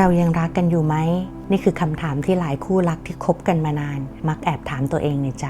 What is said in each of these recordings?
เรายังรักกันอยู่ไหม นี่คือคำถามที่หลายคู่รักที่คบกันมานาน มักแอบถามตัวเองในใจ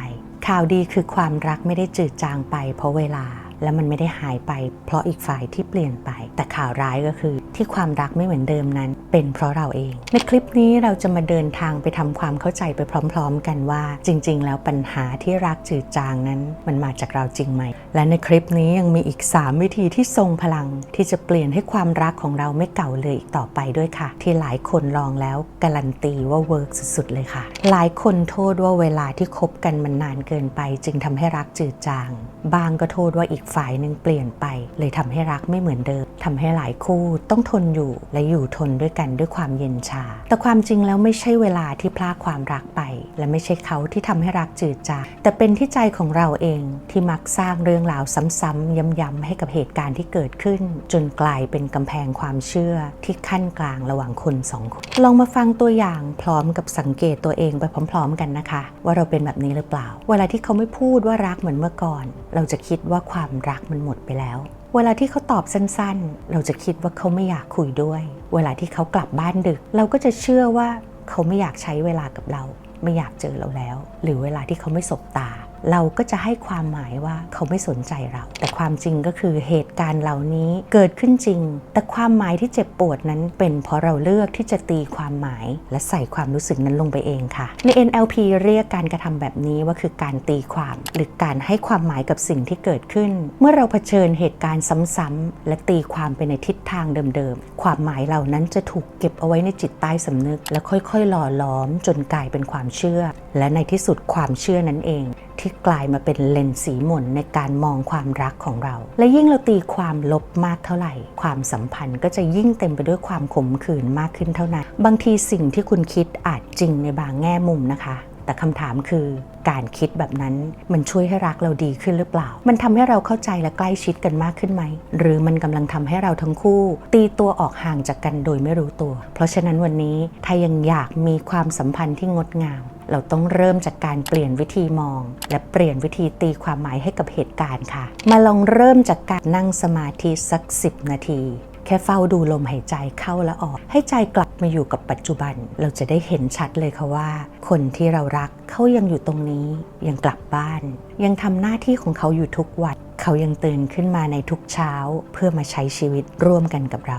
ข่าวดีคือความรักไม่ได้จืดจางไปเพราะเวลา และมันไม่ได้หายไป เพราะอีกฝ่ายที่เปลี่ยนไป แต่ข่าวร้ายก็คือ ที่ความรักไม่เหมือนเดิมนั้น เป็นเพราะเราเอง ในคลิปนี้เราจะมาเดินทางไปทำความเข้าใจไปพร้อม ๆ กันว่า จริง ๆ แล้วปัญหาที่รักจืดจางนั้น มันมาจากเราจริงไหม และในคลิปนี้ยังมีอีก 3 วิธีที่ทรงพลัง ที่จะเปลี่ยนให้ความรักของเราไม่เก่าเลยอีกต่อไปด้วยค่ะ ที่หลายคนลองแล้วการันตีว่าเวิร์กสุดๆเลยค่ะ หลายคนโทษว่าเวลาที่คบกันมันนานเกินไป จึงทำให้รักจืดจาง บางก็โทษว่าอีกฝ่ายหนึ่งเปลี่ยนไป เลยทำให้รักไม่เหมือนเดิมทำให้หลายคู่ต้องทนอยู่และอยู่ทนด้วยกันด้วยความเย็นชา แต่ความจริงแล้วไม่ใช่เวลาที่พลากความรักไป และไม่ใช่เขาที่ทำให้รักจืดจางแต่เป็นที่ใจของเราเองที่มักสร้างเรื่องราวซ้ำๆย้ำๆให้กับเหตุการณ์ที่เกิดขึ้น จนกลายเป็นกำแพงความเชื่อที่ขั้นกลางระหว่างคนสองคนลองมาฟังตัวอย่างพร้อมกับสังเกตตัวเองไปพร้อม ๆ กันนะคะ ว่าเราเป็นแบบนี้หรือเปล่า เวลาที่เขาไม่พูดว่ารักเหมือนเมื่อก่อน เราจะคิดว่าความรักมันหมดไปแล้ว เวลาที่เขาตอบสั้นๆ เราจะคิดว่าเขาไม่อยากคุยด้วย เวลาที่เขากลับบ้านดึก เราก็จะเชื่อว่าเขาไม่อยากใช้เวลากับเรา ไม่อยากเจอเราแล้ว หรือเวลาที่เขาไม่สบตา เราก็จะให้ความหมายว่าเขาไม่สนใจเรา แต่ความจริงก็คือเหตุ การณ์เหล่านี้เกิดขึ้นจริง แต่ความหมายที่เจ็บปวดนั้นเป็นเพราะเราเลือกที่จะตีความหมาย และใส่ความรู้สึกนั้นลงไปเองค่ะ ใน NLP เรียกการกระทำแบบนี้ว่าคือการตีความ หรือการให้ความหมายกับสิ่งที่เกิดขึ้น เมื่อเราเผชิญเหตุการณ์ซ้ำๆและตีความไปในทิศทางเดิมๆ ความหมายเหล่านั้นจะถูกเก็บเอาไว้ในจิตใต้สำนึก และค่อยๆ หล่อล้อมจนกลายเป็นความเชื่อ และในที่สุดความเชื่อนั้นเอง ที่กลายมาเป็นเลนส์สีหม่นในการมองความรักของเรา และยิ่งเราตีความลบมากเท่าไหร่ ความสัมพันธ์ก็จะยิ่งเต็มไปด้วยความขมขื่นมากขึ้นเท่านั้น บางทีสิ่งที่คุณคิดอาจจริงในบางแง่มุมนะคะ แต่คำถามคือ การคิดแบบนั้น มันช่วยให้รักเราดีขึ้นหรือเปล่า มันทำให้เราเข้าใจและใกล้ชิดกันมากขึ้นไหม หรือมันกำลังทำให้เราทั้งคู่ ตีตัวออกห่างจากกันโดยไม่รู้ตัว เพราะฉะนั้นวันนี้ถ้ายังอยากมีความสัมพันธ์ที่งดงามเราต้องเริ่มจากการเปลี่ยนวิธีมอง และเปลี่ยนวิธีตีความหมายให้กับเหตุการณ์ค่ะ มาลองเริ่มจากการนั่งสมาธิสัก 10 นาที แค่เฝ้าดูลมหายใจเข้าและออก ให้ใจกลับมาอยู่กับปัจจุบัน เราจะได้เห็นชัดเลยค่ะว่า คนที่เรารักเขายังอยู่ตรงนี้ ยังกลับบ้าน ยังทำหน้าที่ของเขาอยู่ทุกวัน เขายังตื่นขึ้นมาในทุกเช้าเพื่อมาใช้ชีวิตร่วมกันกับเรา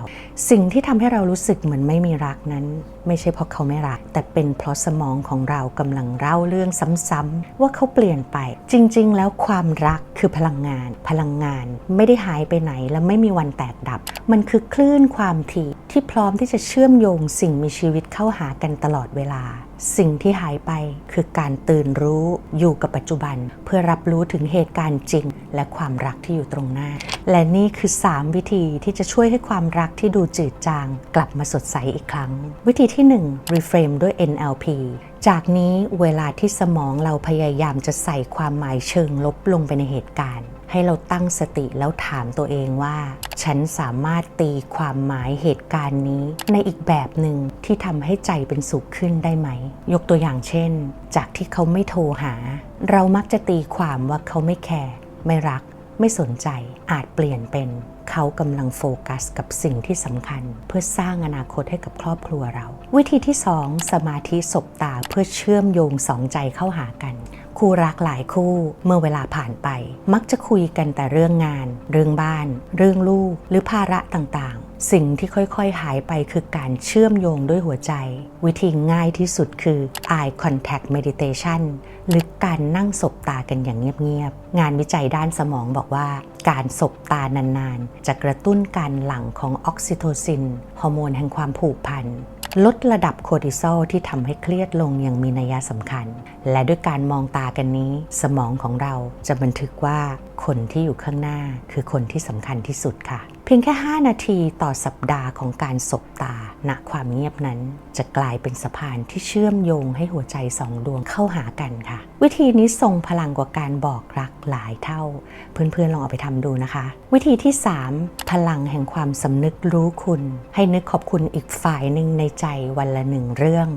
สิ่งที่ทำให้เรารู้สึกเหมือนไม่มีรักนั้น ไม่ใช่เพราะเขาไม่รัก แต่เป็นเพราะสมองของเรากำลังเล่าเรื่องซ้ำๆว่าเขาเปลี่ยนไป จริง ๆ แล้วความรักคือพลังงาน พลังงานไม่ได้หายไปไหนและไม่มีวันแตกดับ มันคือคลื่นความถี่ที่พร้อมที่จะเชื่อมโยงสิ่งมีชีวิตเข้าหากันตลอดเวลา สิ่งที่หายไปคือการตื่นรู้อยู่กับปัจจุบัน เพื่อรับรู้ถึงเหตุการณ์จริง และความรักที่อยู่ตรงหน้า และนี่คือ 3 วิธีที่จะช่วยให้ความรักที่ดูจืดจาง กลับมาสดใสอีกครั้ง วิธีที่ 1 reframe ด้วย NLP จากนี้เวลาที่สมองเราพยายามจะใส่ความหมายเชิงลบลงไปในเหตุการณ์ ให้เราตั้งสติแล้วถามตัวเองว่า ฉันสามารถตีความหมายเหตุการณ์นี้ ในอีกแบบหนึ่งที่ทำให้ใจเป็นสุขขึ้นได้ไหม ยกตัวอย่างเช่น จากที่เขาไม่โทรหา เรามักจะตีความว่าเขาไม่แคร์ไม่รัก ไม่สนใจอาจเปลี่ยนเป็นเขากำลังโฟกัสกับสิ่งที่สำคัญ เพื่อสร้างอนาคตให้กับครอบครัวเรา วิธีที่ 2 สมาธิสบตาเพื่อเชื่อมโยงสองใจเข้าหากัน คู่รักหลายคู่เมื่อเวลาผ่านไป มักจะคุยกันแต่เรื่องงาน เรื่องบ้าน เรื่องลูก หรือภาระต่างๆ สิ่งที่ค่อยๆหายไปคือการเชื่อมโยงด้วยหัวใจ วิธีง่ายที่สุดคือ eye contact meditation หรือการนั่งสบตากันอย่างเงียบๆ งานวิจัยด้านสมองบอกว่า การสบตานานๆ จะกระตุ้นการหลั่งของออกซิโทซิน ฮอร์โมนแห่งความผูกพัน ลดระดับโคร์ติซอลที่ทำให้เครียดลงอย่างมีนัยสำคัญ และด้วยการมองตากันนี้สมองของเราจะบันทึกว่าคนที่อยู่ข้างหน้าคือคนที่สำคัญที่สุดค่ะ พียงแค่ 5 นาทีต่อสัปดาห์ของการสบตาณความเงียบนั้น จะกลายเป็นสะพานที่เชื่อมโยงให้หัวใจสองดวงเข้าหากันค่ะ วิธีนี้ทรงพลังกว่าการบอกรักหลายเท่า เพื่อนๆลองเอาไปทำดูนะคะ วิธีที่ 3 พลังแห่งความสำนึกรู้คุณ ให้นึกขอบคุณอีกฝ่ายหนึ่งในใจวันละหนึ่งเรื่อง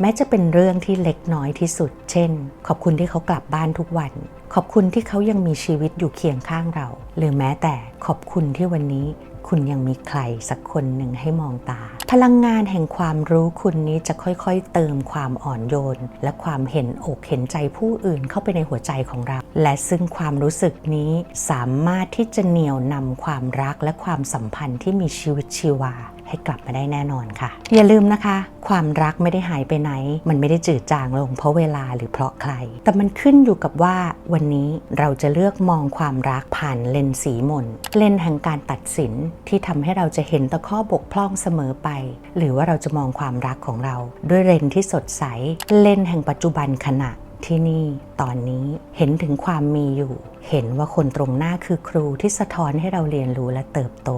แม้จะเป็นเรื่องที่เล็กน้อยที่สุด เช่น ขอบคุณที่เขากลับบ้านทุกวัน ขอบคุณที่เขายังมีชีวิตอยู่เคียงข้างเรา หรือแม้แต่ขอบคุณที่วันนี้คุณยังมีใครสักคนหนึ่งให้มองตา พลังงานแห่งความรู้คุณนี้จะค่อยๆ เติมความอ่อนโยน และความเห็นอกเห็นใจผู้อื่นเข้าไปในหัวใจของเรา และซึ่งความรู้สึกนี้สามารถที่จะเหนี่ยวนำความรักและความสัมพันธ์ที่มีชีวิตชีวา ให้กลับมาได้แน่นอนค่ะ อย่าลืมนะคะ ความรักไม่ได้หายไปไหน มันไม่ได้จืดจางลงเพราะเวลาหรือเพราะใคร แต่มันขึ้นอยู่กับว่าวันนี้เราจะเลือกมองความรักผ่านเลนส์สีมนเลนแห่งการตัดสินที่ทำให้เราจะเห็นแต่ข้อบกพร่องเสมอไป หรือว่าเราจะมองความรักของเรา ด้วยเลนที่สดใสเลนแห่งปัจจุบันขณะที่นี่ตอนนี้เห็นถึงความมีอยู่ เห็นว่าคนตรงหน้าคือครูที่สะท้อนให้เราเรียนรู้และเติบโต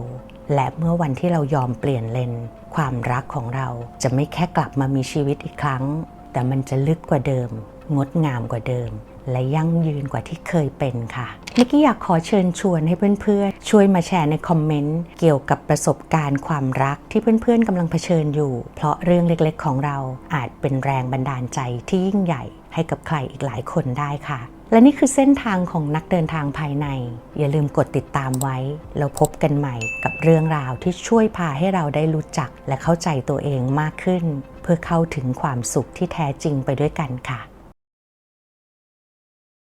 และเมื่อวันที่เรายอมเปลี่ยนเลน ความรักของเราจะไม่แค่กลับมามีชีวิตอีกครั้ง แต่มันจะลึกกว่าเดิม งดงามกว่าเดิม และยั่งยืนกว่าที่เคยเป็นค่ะนิกกี้อยากขอเชิญชวนให้เพื่อนๆ ช่วยมาแชร์ในคอมเมนต์เกี่ยวกับประสบการณ์ความรักที่เพื่อนๆกำลังเผชิญอยู่ เพราะเรื่องเล็กๆของเราอาจเป็นแรงบันดาลใจที่ยิ่งใหญ่ให้กับใครอีกหลายคนได้ค่ะ และนี่คือเส้นทางของนักเดินทางภายใน อย่าลืมกดติดตามไว้ แล้วพบกันใหม่กับเรื่องราวที่ช่วยพาให้เราได้รู้จักและเข้าใจตัวเองมากขึ้น เพื่อเข้าถึงความสุขที่แท้จริงไปด้วยกันค่ะ